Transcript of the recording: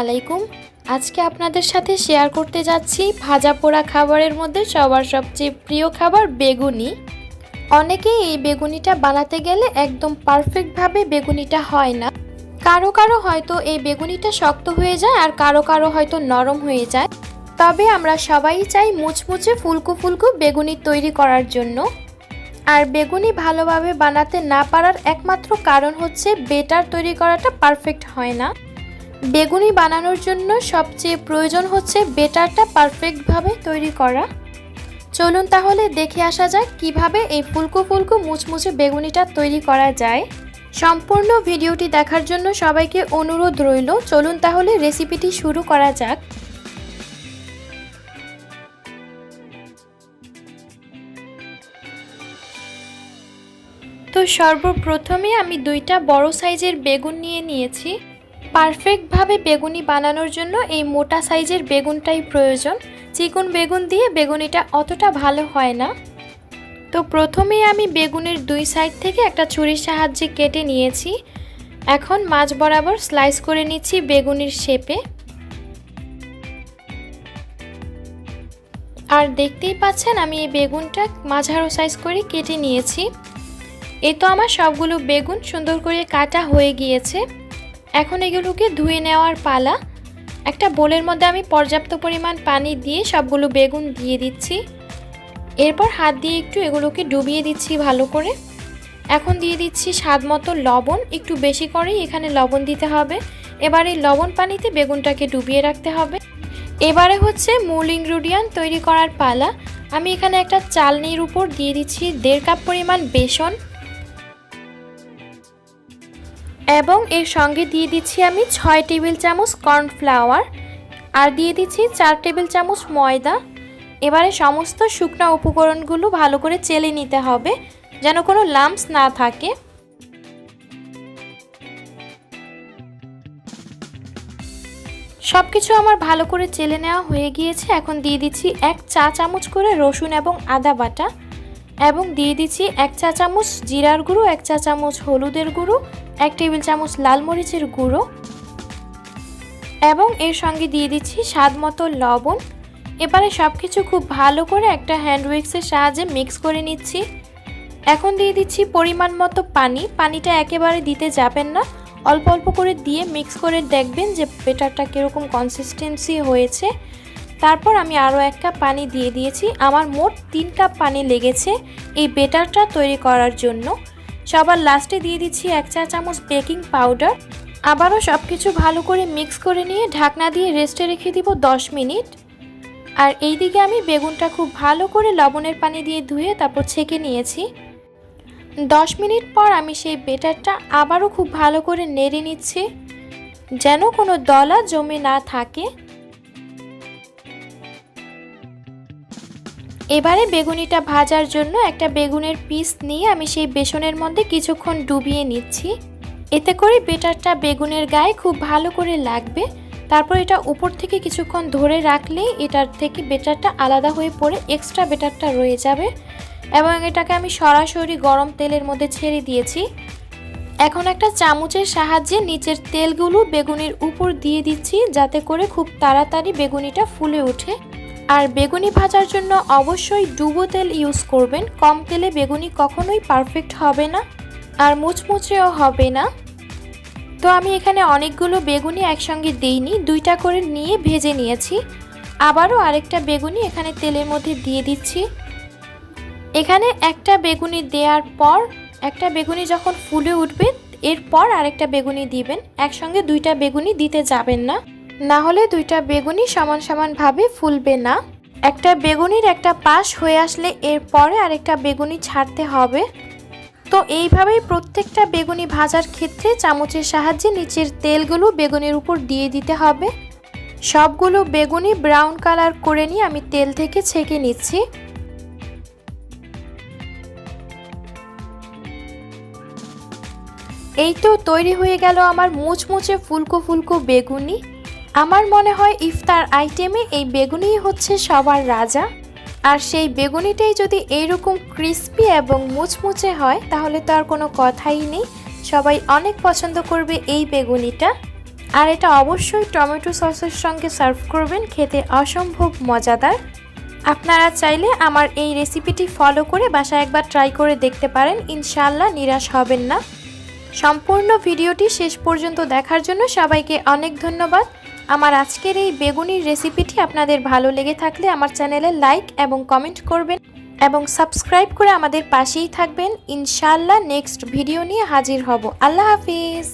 আলাইকুম। আজকে আপনাদের সাথে শেয়ার করতে যাচ্ছি ভাজা পোড়া খাবারের মধ্যে সবার সবচেয়ে প্রিয় খাবার বেগুনি। অনেকেই এই বেগুনিটা বানাতে গেলে একদম পারফেক্টভাবে বেগুনিটা হয় না। কারও কারও হয়তো এই বেগুনিটা শক্ত হয়ে যায় আর কারও কারও হয়তো নরম হয়ে যায়। তবে আমরা সবাই চাই মুচমুচে ফুলকো ফুলকো বেগুনি তৈরি করার জন্য। আর বেগুনি ভালোভাবে বানাতে না পারার একমাত্র কারণ হচ্ছে বেটার তৈরি করাটা পারফেক্ট হয় না। বেগুনি বানানোর জন্য সবচেয়ে প্রয়োজন হচ্ছে বেটারটা পারফেক্টভাবে তৈরি করা। চলুন তাহলে দেখে আসা যাক কীভাবে এই ফুলকো ফুলকো মুচমুচে বেগুনিটা তৈরি করা যায়। সম্পূর্ণ ভিডিওটি দেখার জন্য সবাইকে অনুরোধ রইল, চলুন তাহলে রেসিপিটি শুরু করা যাক। তো সর্বপ্রথমে আমি দুইটা বড় সাইজের বেগুন নিয়ে নিয়েছি। পারফেক্টভাবে বেগুনি বানানোর জন্য এই মোটা সাইজের বেগুনটাই প্রয়োজন। চিকন বেগুন দিয়ে বেগুনিটা অতটা ভালো হয় না। তো প্রথমেই আমি বেগুনের দুই সাইড থেকে একটা ছুরির সাহায্যে কেটে নিয়েছি। এখন মাছ বরাবর স্লাইস করে নিচ্ছি বেগুনির শেপে। আর দেখতেই পাচ্ছেন আমি এই বেগুনটা মাঝারো সাইজ করে কেটে নিয়েছি। এ তো আমার সবগুলো বেগুন সুন্দর করে কাটা হয়ে গিয়েছে। এখন এগুলোকে ধুয়ে নেওয়ার পালা। একটা বোলের মধ্যে আমি পর্যাপ্ত পরিমাণ পানি দিয়ে সবগুলো বেগুন দিয়ে দিচ্ছি। এরপর হাত দিয়ে একটু এগুলোকে ডুবিয়ে দিচ্ছি ভালো করে। এখন দিয়ে দিচ্ছি স্বাদ মতো লবণ, একটু বেশি করেই এখানে লবণ দিতে হবে। এবার এই লবণ পানিতে বেগুনটাকে ডুবিয়ে রাখতে হবে। এবারে হচ্ছে মূল ইনগ্রিডিয়েন্ট তৈরি করার পালা। আমি এখানে একটা চালনির উপর দিয়ে দিচ্ছি দেড় কাপ পরিমাণ বেসন। এবং এর সঙ্গে দিয়ে দিচ্ছি আমি ছয় টেবিল চামচ কর্নফ্লাওয়ার আর দিয়ে দিচ্ছি চার টেবিল চামচ ময়দা। এবারে সমস্ত শুকনা উপকরণগুলো ভালো করে চেলে নিতে হবে, যেন কোনো লাম্পস না থাকে। সব কিছু আমার ভালো করে চেলে নেওয়া হয়ে গিয়েছে। এখন দিয়ে দিচ্ছি এক চা চামচ করে রসুন এবং আদা বাটা। এবং দিয়ে দিচ্ছি এক চা চামচ জিরার গুঁড়ো, এক চা চামচ হলুদের গুঁড়ো, এক টেবিল চামচ লাল মরিচের গুঁড়ো এবং এর সঙ্গে দিয়ে দিচ্ছি স্বাদ মতো লবণ। এবারে সব কিছু খুব ভালো করে একটা হ্যান্ড উইক্সের সাহায্যে মিক্স করে নিচ্ছি। এখন দিয়ে দিচ্ছি পরিমাণ মতো পানি। পানিটা একেবারে দিতে যাবেন না। অল্প অল্প করে দিয়ে মিক্স করে দেখবেন যে বেটারটা কীরকম কনসিস্টেন্সি হয়েছে। তারপর আমি আরও এক কাপ পানি দিয়ে দিয়েছি। আমার মোট তিন কাপ পানি লেগেছে এই বেটারটা তৈরি করার জন্য। সবার লাস্টে দিয়ে দিচ্ছি এক চা চামচ বেকিং পাউডার। আবারও সব কিছু ভালো করে মিক্স করে নিয়ে ঢাকনা দিয়ে রেস্টে রেখে দিব দশ মিনিট। আর এই দিকে আমি বেগুনটা খুব ভালো করে লবণের পানি দিয়ে ধুয়ে তারপর ছেঁকে নিয়েছি। দশ মিনিট পর আমি সেই বেটারটা আবারও খুব ভালো করে নেড়ে নিচ্ছি। যেন কোনো দলা জমে না থাকে। এবারে বেগুনিটা ভাজার জন্য একটা বেগুনের পিস নিয়ে আমি সেই বেসনের মধ্যে কিছুক্ষণ ডুবিয়ে নিচ্ছি। এতে করে বেটারটা বেগুনের গায়ে খুব ভালো করে লাগবে। তারপর এটা উপর থেকে কিছুক্ষণ ধরে রাখলেই এটার থেকে বেটারটা আলাদা হয়ে পড়ে এক্সট্রা বেটারটা রয়ে যাবে। এবং এটাকে আমি সরাসরি গরম তেলের মধ্যে ছেড়ে দিয়েছি। এখন একটা চামচের সাহায্যে নিচের তেলগুলো বেগুনির উপর দিয়ে দিচ্ছি, যাতে করে খুব তাড়াতাড়ি বেগুনিটা ফুলে ওঠে। আর বেগুনি ভাজার জন্য অবশ্যই ডুবো তেল ইউজ করবেন। কম তেলে বেগুনি কখনোই পারফেক্ট হবে না আর মুচমুচেও হবে না। তো আমি এখানে অনেকগুলো বেগুনি একসঙ্গে দিইনি, দুইটা করে নিয়ে ভেজে নিয়েছি। আবারও আরেকটা বেগুনি এখানে তেলের মধ্যে দিয়ে দিচ্ছি। এখানে একটা বেগুনি দেওয়ার পর, একটা বেগুনি যখন ফুলে উঠবে, এরপর আরেকটা বেগুনি দিবেন। একসঙ্গে দুইটা বেগুনি দিতে যাবেন না। না হলে দুইটা বেগুনি সমান সমানভাবে ফুলবে না। একটা বেগুনির একটা পাশ হয়ে আসলে এরপরে আরেকটা বেগুনি ছাড়তে হবে। তো এইভাবেই প্রত্যেকটা বেগুনি ভাজার ক্ষেত্রে চামচের সাহায্যে নিচের তেলগুলো বেগুনের উপর দিয়ে দিতে হবে। সবগুলো বেগুনি ব্রাউন কালার করে নিয়ে আমি তেল থেকে ছেঁকে নিচ্ছি। এই তো তৈরি হয়ে গেল আমার মুচমুচে ফুলকো ফুলকো বেগুনি। আমার মনে হয় ইফতার আইটেমে এই বেগুনিই হচ্ছে সবার রাজা। আর সেই বেগুনিটাই যদি এইরকম ক্রিস্পি এবং মুচমুচে হয়, তাহলে তো আর কোনো কথাই নেই। সবাই অনেক পছন্দ করবে এই বেগুনিটা। আর এটা অবশ্যই টমেটো সসের সঙ্গে সার্ভ করবেন, খেতে অসম্ভব মজাদার। আপনারা চাইলে আমার এই রেসিপিটি ফলো করে বাসায় একবার ট্রাই করে দেখতে পারেন ইনশাল্লাহ নিরাশ হবেন না। সম্পূর্ণ ভিডিওটি শেষ পর্যন্ত দেখার জন্য সবাইকে অনেক ধন্যবাদ। আমার আজকের এই বেগুনির রেসিপিটি আপনাদের ভালো লেগে থাকলে আমার চ্যানেলে লাইক এবং কমেন্ট করবেন এবং সাবস্ক্রাইব করে আমাদের পাশেই থাকবেন। ইনশাআল্লাহ নেক্সট ভিডিও নিয়ে হাজির হব। আল্লাহ হাফিজ।